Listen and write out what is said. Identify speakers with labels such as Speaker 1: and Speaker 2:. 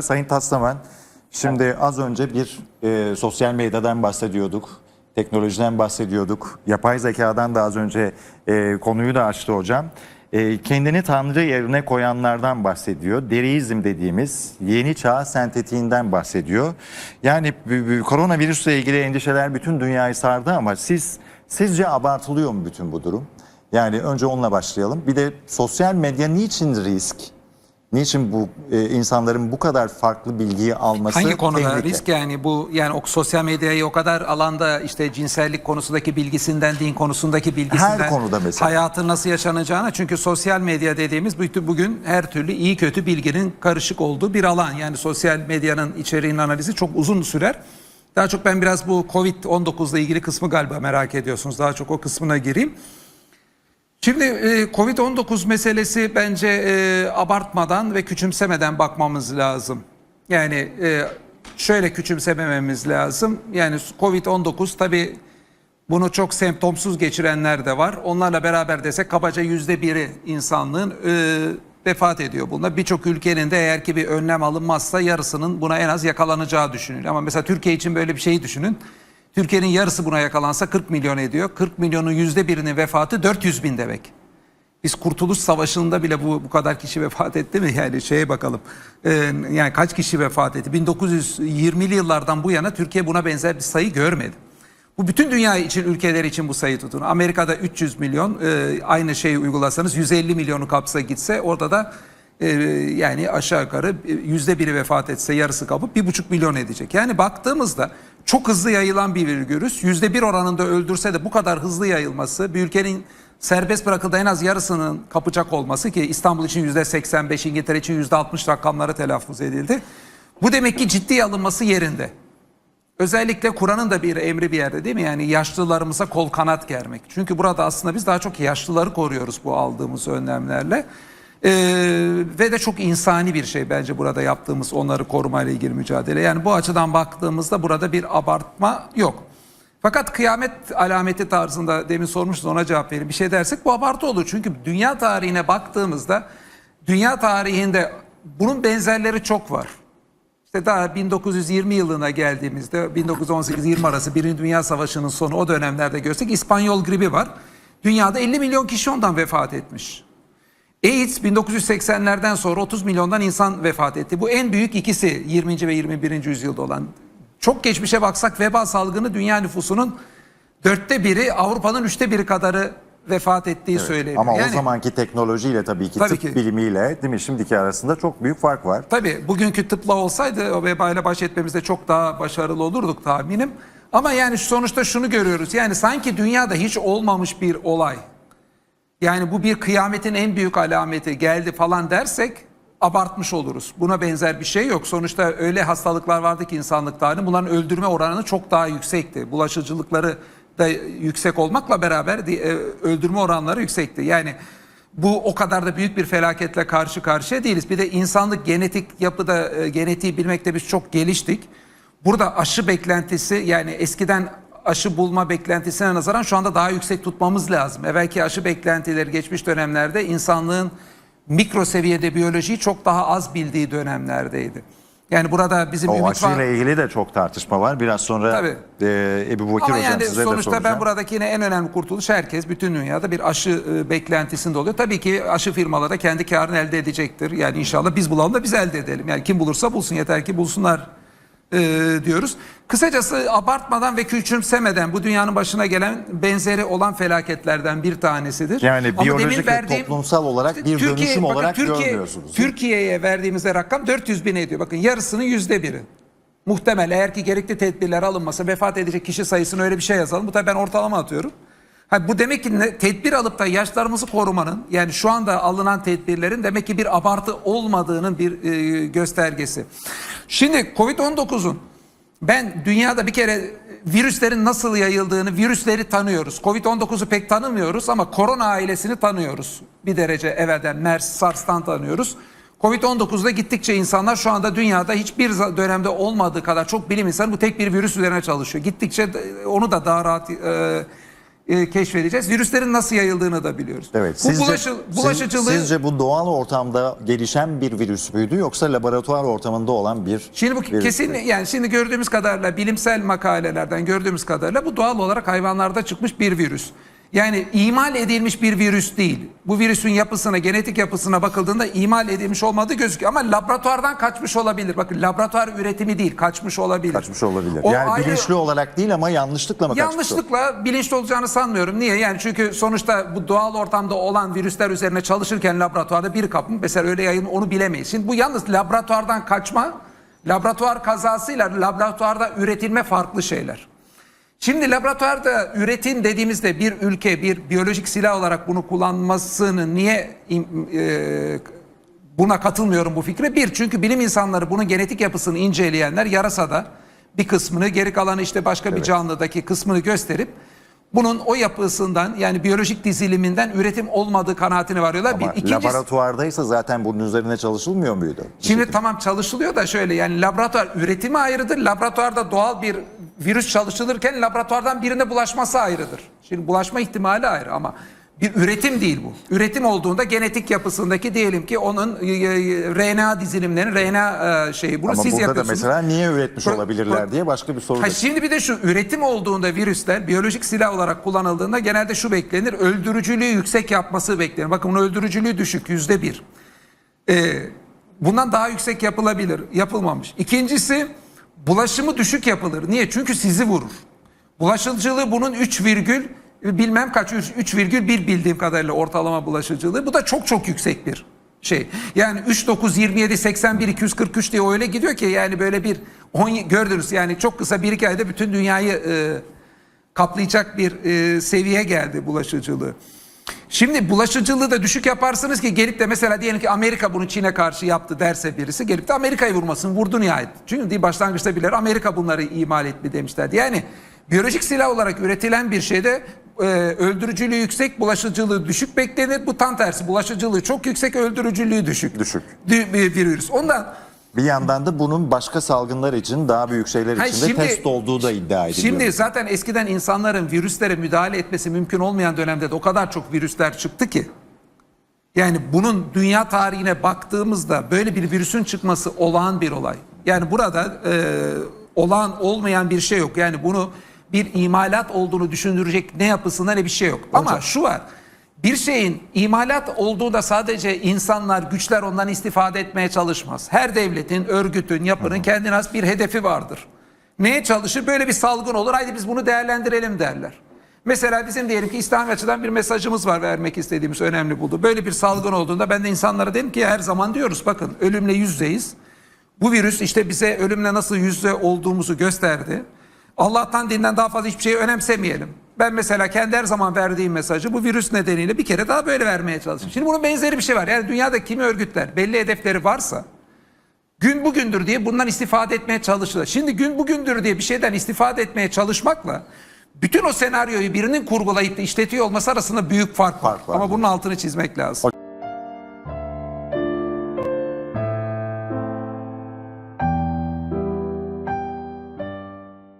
Speaker 1: Sayın Taslaman, şimdi az önce bir e, sosyal medyadan bahsediyorduk, teknolojiden bahsediyorduk, yapay zekadan da az önce e, konuyu da açtı hocam. E, kendini Tanrı yerine koyanlardan bahsediyor. Dereizm dediğimiz yeni çağ sentetiğinden bahsediyor. Yani koronavirüsle ilgili endişeler bütün dünyayı sardı ama siz sizce abartılıyor mu bütün bu durum? Yani önce onunla başlayalım. Bir de sosyal medya niçin risk? Niçin bu e, insanların bu kadar farklı bilgiyi alması
Speaker 2: Hangi konuda
Speaker 1: tehlike?
Speaker 2: risk yani bu yani o sosyal medyayı o kadar alanda işte cinsellik konusundaki bilgisinden din konusundaki bilgisinden
Speaker 1: Her konuda mesela.
Speaker 2: hayatın nasıl yaşanacağına çünkü sosyal medya dediğimiz bugün her türlü iyi kötü bilginin karışık olduğu bir alan yani sosyal medyanın içeriğinin analizi çok uzun sürer. Daha çok ben biraz bu Covid-19 ile ilgili kısmı galiba merak ediyorsunuz. Daha çok o kısmına gireyim. Şimdi e, Covid-19 meselesi bence e, abartmadan ve küçümsemeden bakmamız lazım. Yani e, şöyle küçümsemememiz lazım. Yani Covid-19 tabii bunu çok semptomsuz geçirenler de var. Onlarla beraber desek kabaca yüzde biri insanlığın vefat ediyor bununla. Birçok ülkenin de eğer ki bir önlem alınmazsa yarısının buna en az yakalanacağı düşünülüyor. Ama mesela Türkiye için böyle bir şeyi düşünün. Türkiye'nin yarısı buna yakalansa 40 milyon ediyor. 40 milyonun yüzde birinin vefatı 400 bin demek. Biz Kurtuluş Savaşı'nda bile bu bu kadar kişi vefat etti mi? Yani şeye bakalım. Ee, yani kaç kişi vefat etti? 1920'li yıllardan bu yana Türkiye buna benzer bir sayı görmedi. Bu bütün dünya için, ülkeler için bu sayı tutun. Amerika'da 300 milyon, e, aynı şeyi uygulasanız 150 milyonu kapsa gitse orada da e, yani aşağı yukarı e, yüzde biri vefat etse yarısı kapıp bir buçuk milyon edecek. Yani baktığımızda çok hızlı yayılan bir virüs yüzde bir oranında öldürse de bu kadar hızlı yayılması bir ülkenin serbest bırakıldığı en az yarısının kapacak olması ki İstanbul için yüzde 85 İngiltere için yüzde 60 rakamları telaffuz edildi. Bu demek ki ciddi alınması yerinde. Özellikle Kur'an'ın da bir emri bir yerde değil mi? Yani yaşlılarımıza kol kanat germek. Çünkü burada aslında biz daha çok yaşlıları koruyoruz bu aldığımız önlemlerle. Ee, ve de çok insani bir şey bence burada yaptığımız onları korumayla ilgili mücadele. Yani bu açıdan baktığımızda burada bir abartma yok. Fakat kıyamet alameti tarzında demin sormuştunuz ona cevap verin. Bir şey dersek bu abartı olur. Çünkü dünya tarihine baktığımızda dünya tarihinde bunun benzerleri çok var. İşte daha 1920 yılına geldiğimizde 1918-20 arası Birinci Dünya Savaşı'nın sonu o dönemlerde görsek İspanyol gribi var. Dünyada 50 milyon kişi ondan vefat etmiş. AIDS 1980'lerden sonra 30 milyondan insan vefat etti. Bu en büyük ikisi 20. ve 21. yüzyılda olan. Çok geçmişe baksak veba salgını dünya nüfusunun dörtte biri Avrupa'nın üçte biri kadarı vefat ettiği söyleniyor.
Speaker 1: Ama o
Speaker 2: Yani-
Speaker 1: zamanki teknolojiyle tabii ki
Speaker 2: Tabii
Speaker 1: tıp
Speaker 2: ki.
Speaker 1: bilimiyle değil mi şimdiki arasında çok büyük fark var.
Speaker 2: Tabii bugünkü tıpla olsaydı o vebayla baş etmemizde çok daha başarılı olurduk tahminim. Ama yani sonuçta şunu görüyoruz. Yani sanki dünyada hiç olmamış bir olay. Yani bu bir kıyametin en büyük alameti geldi falan dersek abartmış oluruz. Buna benzer bir şey yok. Sonuçta öyle hastalıklar vardı ki insanlık tarihinde bunların öldürme oranı çok daha yüksekti. Bulaşıcılıkları da yüksek olmakla beraber e, öldürme oranları yüksekti. Yani bu o kadar da büyük bir felaketle karşı karşıya değiliz. Bir de insanlık genetik yapıda e, genetiği bilmekte biz çok geliştik. Burada aşı beklentisi yani eskiden aşı bulma beklentisine nazaran şu anda daha yüksek tutmamız lazım. Evvelki aşı beklentileri geçmiş dönemlerde insanlığın mikro seviyede biyolojiyi çok daha az bildiği dönemlerdeydi. Yani burada bizim
Speaker 1: O
Speaker 2: ümit var.
Speaker 1: ilgili de çok tartışma var. Biraz sonra
Speaker 2: Tabii.
Speaker 1: e, Ebu Bakir
Speaker 2: Ama
Speaker 1: Hocam
Speaker 2: yani
Speaker 1: size de
Speaker 2: sonuçta ben buradaki yine en önemli kurtuluş herkes bütün dünyada bir aşı e, beklentisinde oluyor. Tabii ki aşı firmaları da kendi karını elde edecektir. Yani inşallah biz bulalım da biz elde edelim. Yani kim bulursa bulsun yeter ki bulsunlar e, diyoruz. Kısacası abartmadan ve küçümsemeden bu dünyanın başına gelen benzeri olan felaketlerden bir tanesidir.
Speaker 1: Yani
Speaker 2: Ama
Speaker 1: biyolojik
Speaker 2: demin
Speaker 1: ve toplumsal olarak bir dönüşüm
Speaker 2: bakın
Speaker 1: olarak
Speaker 2: Türkiye-
Speaker 1: görmüyorsunuz.
Speaker 2: Türkiye'ye verdiğimizde rakam 400 bin ediyor. Bakın yarısının yüzde biri. Muhtemel eğer ki gerekli tedbirler alınmasa vefat edecek kişi sayısını öyle bir şey yazalım. Bu tabii ben ortalama atıyorum. Ha, bu demek ki ne- tedbir alıp da yaşlarımızı korumanın yani şu anda alınan tedbirlerin demek ki bir abartı olmadığının bir e, göstergesi. Şimdi Covid-19'un ben dünyada bir kere virüslerin nasıl yayıldığını, virüsleri tanıyoruz. Covid-19'u pek tanımıyoruz ama korona ailesini tanıyoruz. Bir derece evvelden MERS, SARS'tan tanıyoruz. Covid-19'da gittikçe insanlar şu anda dünyada hiçbir dönemde olmadığı kadar çok bilim insanı bu tek bir virüs üzerine çalışıyor. Gittikçe onu da daha rahat e, e, keşfedeceğiz. Virüslerin nasıl yayıldığını da biliyoruz.
Speaker 1: Evet.
Speaker 2: Bu
Speaker 1: Sizce,
Speaker 2: bulaşı,
Speaker 1: siz-
Speaker 2: bulaşıcılığı
Speaker 1: sizce bu doğal ortamda gelişen bir virüs müydü yoksa laboratuvar ortamında olan bir
Speaker 2: Şimdi bu
Speaker 1: virüs
Speaker 2: kesin
Speaker 1: müydü?
Speaker 2: yani şimdi gördüğümüz kadarıyla bilimsel makalelerden gördüğümüz kadarıyla bu doğal olarak hayvanlarda çıkmış bir virüs. Yani imal edilmiş bir virüs değil. Bu virüsün yapısına, genetik yapısına bakıldığında imal edilmiş olmadığı gözüküyor ama laboratuvardan kaçmış olabilir. Bakın laboratuvar üretimi değil, kaçmış olabilir.
Speaker 1: kaçmış olabilir.
Speaker 2: O
Speaker 1: yani
Speaker 2: ayrı-
Speaker 1: bilinçli olarak değil ama yanlışlıkla mı kaçmış? o?
Speaker 2: Yanlışlıkla bilinçli olacağını sanmıyorum. Niye? Yani çünkü sonuçta bu doğal ortamda olan virüsler üzerine çalışırken laboratuvarda bir kapım mesela öyle yayın onu bilemeyiz. Şimdi bu yalnız laboratuvardan kaçma, laboratuvar kazasıyla laboratuvarda üretilme farklı şeyler. Şimdi laboratuvarda üretim dediğimizde bir ülke bir biyolojik silah olarak bunu kullanmasını niye e, buna katılmıyorum bu fikre? Bir çünkü bilim insanları bunun genetik yapısını inceleyenler yarasada bir kısmını geri kalanı işte başka bir canlıdaki kısmını gösterip bunun o yapısından yani biyolojik diziliminden üretim olmadığı kanaatine varıyorlar.
Speaker 1: Ama
Speaker 2: bir ikincisi
Speaker 1: laboratuvardaysa zaten bunun üzerine çalışılmıyor muydu?
Speaker 2: Şimdi tamam çalışılıyor da şöyle yani laboratuvar üretimi ayrıdır. Laboratuvarda doğal bir virüs çalışılırken laboratuvardan birine bulaşması ayrıdır. Şimdi bulaşma ihtimali ayrı ama bir üretim değil bu. Üretim olduğunda genetik yapısındaki diyelim ki onun e, e, RNA dizilimlerinin RNA e, şeyi bunu
Speaker 1: Ama
Speaker 2: siz
Speaker 1: burada da
Speaker 2: yapıyorsunuz.
Speaker 1: mesela niye üretmiş
Speaker 2: Pro-
Speaker 1: olabilirler
Speaker 2: pro-
Speaker 1: diye başka bir soru.
Speaker 2: Ha
Speaker 1: da-
Speaker 2: şimdi bir de şu üretim olduğunda virüsler biyolojik silah olarak kullanıldığında genelde şu beklenir. Öldürücülüğü yüksek yapması beklenir. Bakın bunun öldürücülüğü düşük yüzde bir. Ee, bundan daha yüksek yapılabilir. Yapılmamış. İkincisi bulaşımı düşük yapılır. Niye? Çünkü sizi vurur. Bulaşıcılığı bunun 3 virgül bilmem kaç 3,1 bildiğim kadarıyla ortalama bulaşıcılığı. Bu da çok çok yüksek bir şey. Yani 3 9 27 81 243 diye öyle gidiyor ki yani böyle bir 10 gördünüz yani çok kısa bir iki ayda bütün dünyayı e, kaplayacak bir e, seviye geldi bulaşıcılığı. Şimdi bulaşıcılığı da düşük yaparsınız ki gelip de mesela diyelim ki Amerika bunu Çin'e karşı yaptı derse birisi gelip de Amerika'yı vurmasın vurdu nihayet. Çünkü değil başlangıçta birileri Amerika bunları imal etti demişlerdi. Yani biyolojik silah olarak üretilen bir şeyde e, öldürücülüğü yüksek bulaşıcılığı düşük beklenir. Bu tam tersi bulaşıcılığı çok yüksek öldürücülüğü düşük.
Speaker 1: Düşük.
Speaker 2: Bir, bir virüs. Ondan
Speaker 1: Bir yandan da bunun başka salgınlar için daha büyük şeyler için de
Speaker 2: şimdi-
Speaker 1: test olduğu da iddia ediliyor.
Speaker 2: Şimdi zaten eskiden insanların virüslere müdahale etmesi mümkün olmayan dönemde de o kadar çok virüsler çıktı ki. Yani bunun dünya tarihine baktığımızda böyle bir virüsün çıkması olağan bir olay. Yani burada e, olağan olmayan bir şey yok. Yani bunu bir imalat olduğunu düşündürecek ne yapısında ne bir şey yok. Ama şu var. Bir şeyin imalat olduğu da sadece insanlar, güçler ondan istifade etmeye çalışmaz. Her devletin, örgütün, yapının kendine has bir hedefi vardır. Neye çalışır? Böyle bir salgın olur. Haydi biz bunu değerlendirelim derler. Mesela bizim diyelim ki İslami açıdan bir mesajımız var vermek istediğimiz önemli buldu. Böyle bir salgın olduğunda ben de insanlara dedim ki her zaman diyoruz bakın ölümle yüz yüzeyiz. Bu virüs işte bize ölümle nasıl yüz yüze olduğumuzu gösterdi. Allah'tan dinden daha fazla hiçbir şeyi önemsemeyelim. Ben mesela kendi her zaman verdiğim mesajı bu virüs nedeniyle bir kere daha böyle vermeye çalışıyorum. Şimdi bunun benzeri bir şey var. Yani dünyada kimi örgütler belli hedefleri varsa gün bugündür diye bundan istifade etmeye çalışılır. Şimdi gün bugündür diye bir şeyden istifade etmeye çalışmakla bütün o senaryoyu birinin kurgulayıp da işletiyor olması arasında büyük fark var.
Speaker 1: Fark var.
Speaker 2: Ama bunun altını çizmek lazım.